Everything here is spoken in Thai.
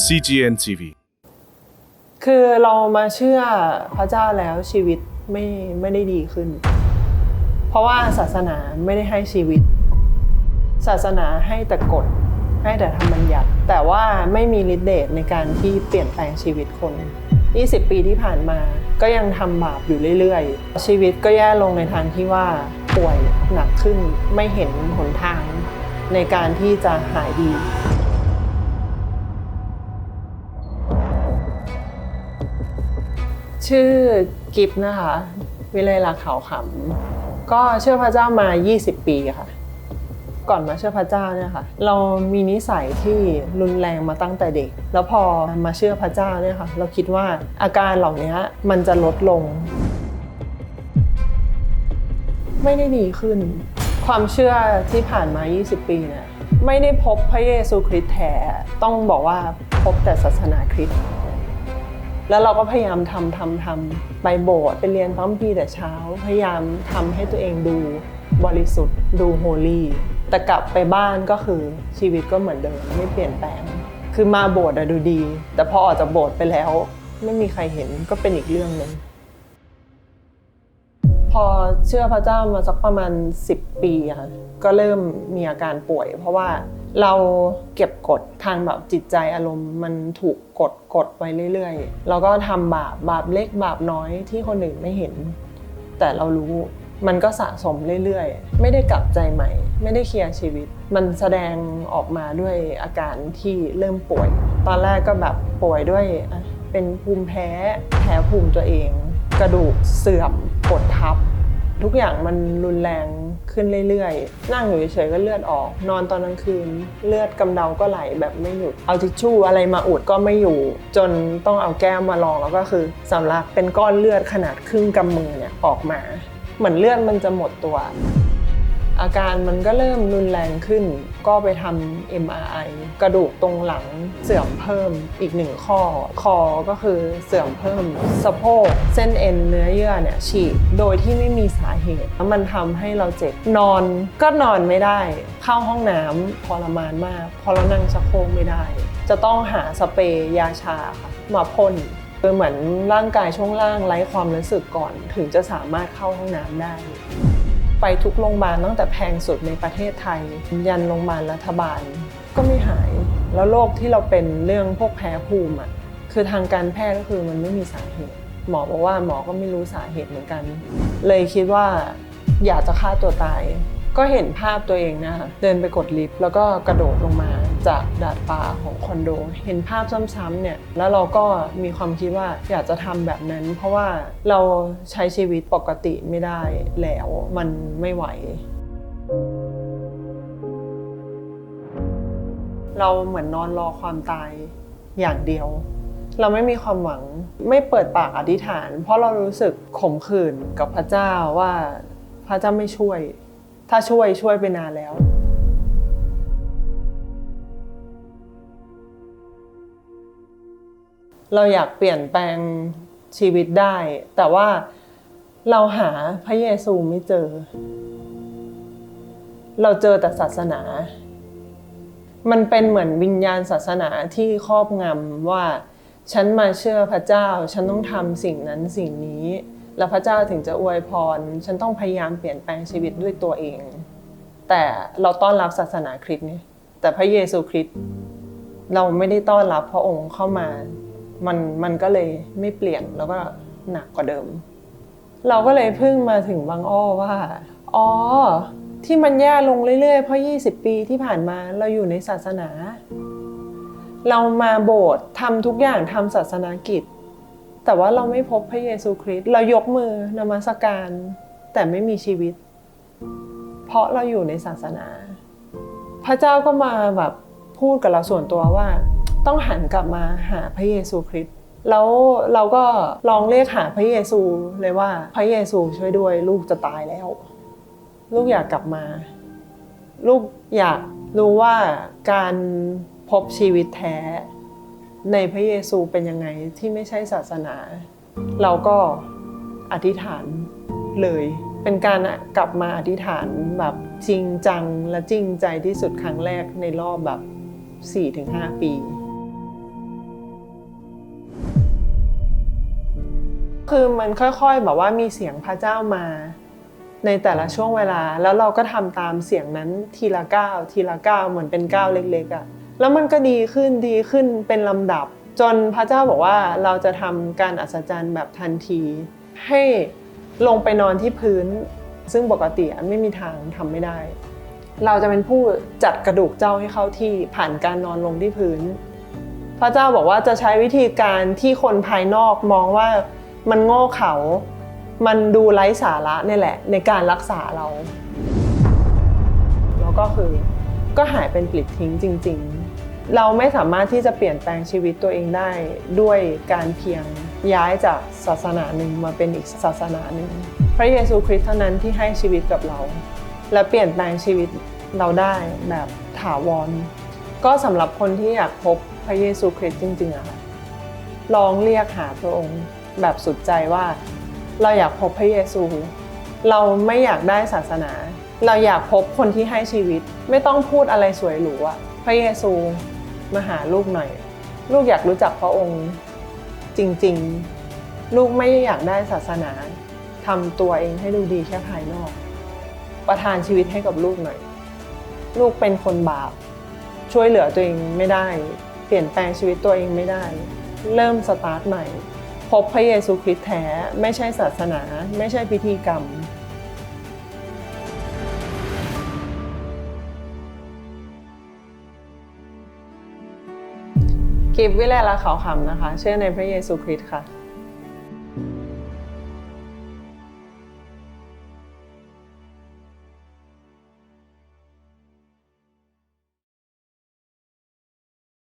CGN TV คือเรามาเชื่อพระเจ้าแล้วชีวิตไม่ไม่ได้ดีขึ้น เพราะว่าศาสนาไม่ได้ให้ชีวิต ศาสนาให้แต่กฎให้แต่ธรรมบัญญัติ แต่ว่าไม่มีฤทธิ์เดชในการที่เปลี่ยนแปลงชีวิตคน 20 ปีที่ผ่านมาก็ยังทำบาปอยู่เรื่อยๆ ชีวิตก็แย่ลงในทางที่ว่าป่วยหนักขึ้นไม่เห็นหนทางในการที่จะหายดี ชื่อกิฟนะคะ วิไลลาขาวขำก็เชื่อพระเจ้ามา 20 ปีค่ะ ก่อนมาเชื่อพระเจ้าเนี่ยค่ะ เรามีนิสัยที่รุนแรงมาตั้งแต่เด็ก แล้วพอมาเชื่อพระเจ้าเนี่ยค่ะ เราคิดว่าอาการเหล่านี้มันจะลดลง ไม่ได้ดีขึ้น ความเชื่อที่ผ่านมา 20 ปีเนี่ยไม่ได้พบพระเยซูคริสต์แท้ต้องบอกว่าพบแต่ศาสนาคริสต์ แล้วเราก็พยายามทำทำทำไปโบสถ์ไปเรียนพระคัมภีแต่เช้า พยายามทำให้ตัวเองดูบริสุทธิ์ ดูโฮลี่แต่กลับไปบ้านก็คือชีวิตก็เหมือนเดิมไม่เปลี่ยนแปลง คือมาโบสถ์อะดูดี แต่พอออกจากโบสถ์ไปแล้ว ไม่มีใครเห็นก็เป็นอีกเรื่องหนึ่งพอเชื่อพระเจ้ามาสักประมาณ 10 ปีอะค่ะก็เริ่มมีอาการป่วย เพราะว่า เราเก็บกดทางแบบจิตใจอารมณ์มันถูกกดกดไว้เรื่อยๆแล้วก็ทำบาปบาปเล็กบาปน้อยที่คนอื่นไม่เห็น แต่เรารู้มันก็สะสมเรื่อยๆ ไม่ได้กลับใจใหม่ ไม่ได้เคลียร์ชีวิต มันแสดงออกมาด้วยอาการที่เริ่มป่วย ตอนแรกก็แบบป่วยด้วยเป็นภูมิแพ้แพ้ภูมิตัวเอง กระดูกเสื่อมกดทับ ทุกอย่างมันรุนแรง ขึ้นเรื่อยๆ นั่งอยู่เฉยๆก็เลือดออก นอนตอนกลางคืน เลือดกำเดาก็ไหลแบบไม่หยุด เอาทิชชู่อะไรมาอุดก็ไม่อยู่ จนต้องเอาแก้มมาลองแล้วก็คือสำลักเป็นก้อนเลือดขนาดครึ่งกำมือเนี่ยออกมา เหมือนเลือดมันจะหมดตัว อาการมันก็เริ่มรุนแรงขึ้น ก็ไปทำ MRI กระดูกตรงหลังเสื่อมเพิ่มอีกหนึ่งข้อ คอก็คือเสื่อมเพิ่ม สะโพกเส้นเอ็นเนื้อเยื่อเนี่ยฉีกโดยที่ไม่มีสาเหตุแล้วมันทำให้เราเจ็บนอนก็นอนไม่ได้ เข้าห้องน้ำทรมานมากพอเรานั่งชักโครกไม่ได้ จะต้องหาสเปรย์ยาชาค่ะมาพ่นคือเหมือนร่างกายช่วงล่างไร้ความรู้สึกก่อน ถึงจะสามารถเข้าห้องน้ำได้ ไปทุกโรงพยาบาลตั้งแต่แพงสุดในประเทศไทย ยันโรงพยาบาลรัฐบาล ก็ไม่หาย แล้วโรคที่เราเป็นเรื่องพวกแพ้ภูมิอะคือทางการแพทย์ก็คือมันไม่มีสาเหตุ หมอบอกว่าหมอก็ไม่รู้สาเหตุเหมือนกัน เลยคิดว่าอยากจะฆ่าตัวตาย ก็เห็นภาพตัวเองนะคะเดินไปกดลิฟต์แล้วก็กระโดดลงมา จากดาดฟ้าของคอนโด เห็นภาพซ้ำๆเนี่ยแล้วเราก็มีความคิดว่าอยากจะทำแบบนั้น เพราะว่าเราใช้ชีวิตปกติไม่ได้แล้วมันไม่ไหว เราเหมือนนอนรอความตายอย่างเดียว เราไม่มีความหวังไม่เปิดปากอธิษฐาน เพราะเรารู้สึกขมขื่นกับพระเจ้าว่าพระเจ้าไม่ช่วย ถ้าช่วยช่วยไปนานแล้ว เราอยากเปลี่ยนแปลงชีวิตได้ แต่ว่าเราหาพระเยซูไม่เจอ เราเจอแต่ศาสนา มันเป็นเหมือนวิญญาณศาสนาที่ครอบงำว่า ฉันมาเชื่อพระเจ้า ฉันต้องทำสิ่งนั้นสิ่งนี้ แล้วพระเจ้าถึงจะอวยพร ฉันต้องพยายามเปลี่ยนแปลงชีวิตด้วยตัวเอง แต่เราต้อนรับศาสนาคริสต์ไงแต่พระเยซูคริสต์เราไม่ได้ต้อนรับพระองค์เข้ามา มันมันก็เลยไม่เปลี่ยนแล้วก็หนักกว่าเดิม เราก็เลยเพิ่งมาถึงบางอ้อว่า อ๋อ ที่มันแย่ลงเรื่อยๆ เพราะ 20 ปีที่ผ่านมาเราอยู่ในศาสนา เรามาโบสถ์ทำทุกอย่างทำศาสนากิจ แต่ว่าเราไม่พบพระเยซูคริสต์เรายกมือนมัสการ แต่ไม่มีชีวิต เพราะเราอยู่ในศาสนา พระเจ้าก็มาแบบพูดกับเราส่วนตัวว่า ต้องหันกลับมาหาพระเยซูคริสต์แล้วเราก็ลองเรียกหาพระเยซูเลยว่าพระเยซูช่วยด้วยลูกจะตายแล้ว ลูกอยากกลับมา ลูกอยากรู้ว่าการพบชีวิตแท้ ในพระเยซูเป็นยังไงที่ไม่ใช่ศาสนา เราก็อธิษฐานเลย เป็นการกลับมาอธิษฐานแบบจริงจังและจริงใจที่สุดครั้งแรกในรอบแบบ4-5 ปี คือมันค่อยๆแบบว่ามีเสียงพระเจ้ามา ในแต่ละช่วงเวลา แล้วเราก็ทำตามเสียงนั้นทีละก้าวทีละก้าวเหมือนเป็นก้าวเล็กๆอะ่ะแล้วมันก็ดีขึ้นดีขึ้นเป็นลำดับ จนพระเจ้าบอกว่าเราจะทำการอัศจรรย์แบบทันที ให้ลงไปนอนที่พื้น ซึ่งปกติอะไม่มีทางทำไม่ได้ เราจะเป็นผู้จัดกระดูกเจ้าให้เข้าที่ผ่านการนอนลงที่พื้น พระเจ้าบอกว่าจะใช้วิธีการที่คนภายนอกมองว่า มันโง่เขา มันดูไร้สาระนี่แหละ ในการรักษาเรา แล้วก็คือก็หายเป็นปลิดทิ้งจริง ๆ เราไม่สามารถที่จะเปลี่ยนแปลงชีวิตตัวเองได้ด้วยการเพียงย้ายจากศาสนาหนึ่งมาเป็นอีกศาสนาหนึ่ง พระเยซูคริสต์เท่านั้นที่ให้ชีวิตกับเรา และเปลี่ยนแปลงชีวิตเราได้แบบถาวร ก็สำหรับคนที่อยากพบพระเยซูคริสต์จริงๆอะค่ะลองเรียกหาพระองค์ แบบสุดใจว่า เราอยากพบพระเยซู เราไม่อยากได้ศาสนา เราอยากพบคนที่ให้ชีวิต ไม่ต้องพูดอะไรสวยหรูอะพระเยซูมาหาลูกหน่อย ลูกอยากรู้จักพระองค์จริงๆ ลูกไม่อยากได้ศาสนาทำตัวเองให้ดูดีแค่ภายนอก ประทานชีวิตให้กับลูกหน่อย ลูกเป็นคนบาป ช่วยเหลือตัวเองไม่ได้ เปลี่ยนแปลงชีวิตตัวเองไม่ได้ เริ่มสตาร์ทใหม่ พบพระเยซูคริสต์แท้ไม่ใช่ศาสนา ไม่ใช่พิธีกรรม กิฟวิเลละขาวคำนะคะ เชื่อในพระเยซูคริสต์ค่ะ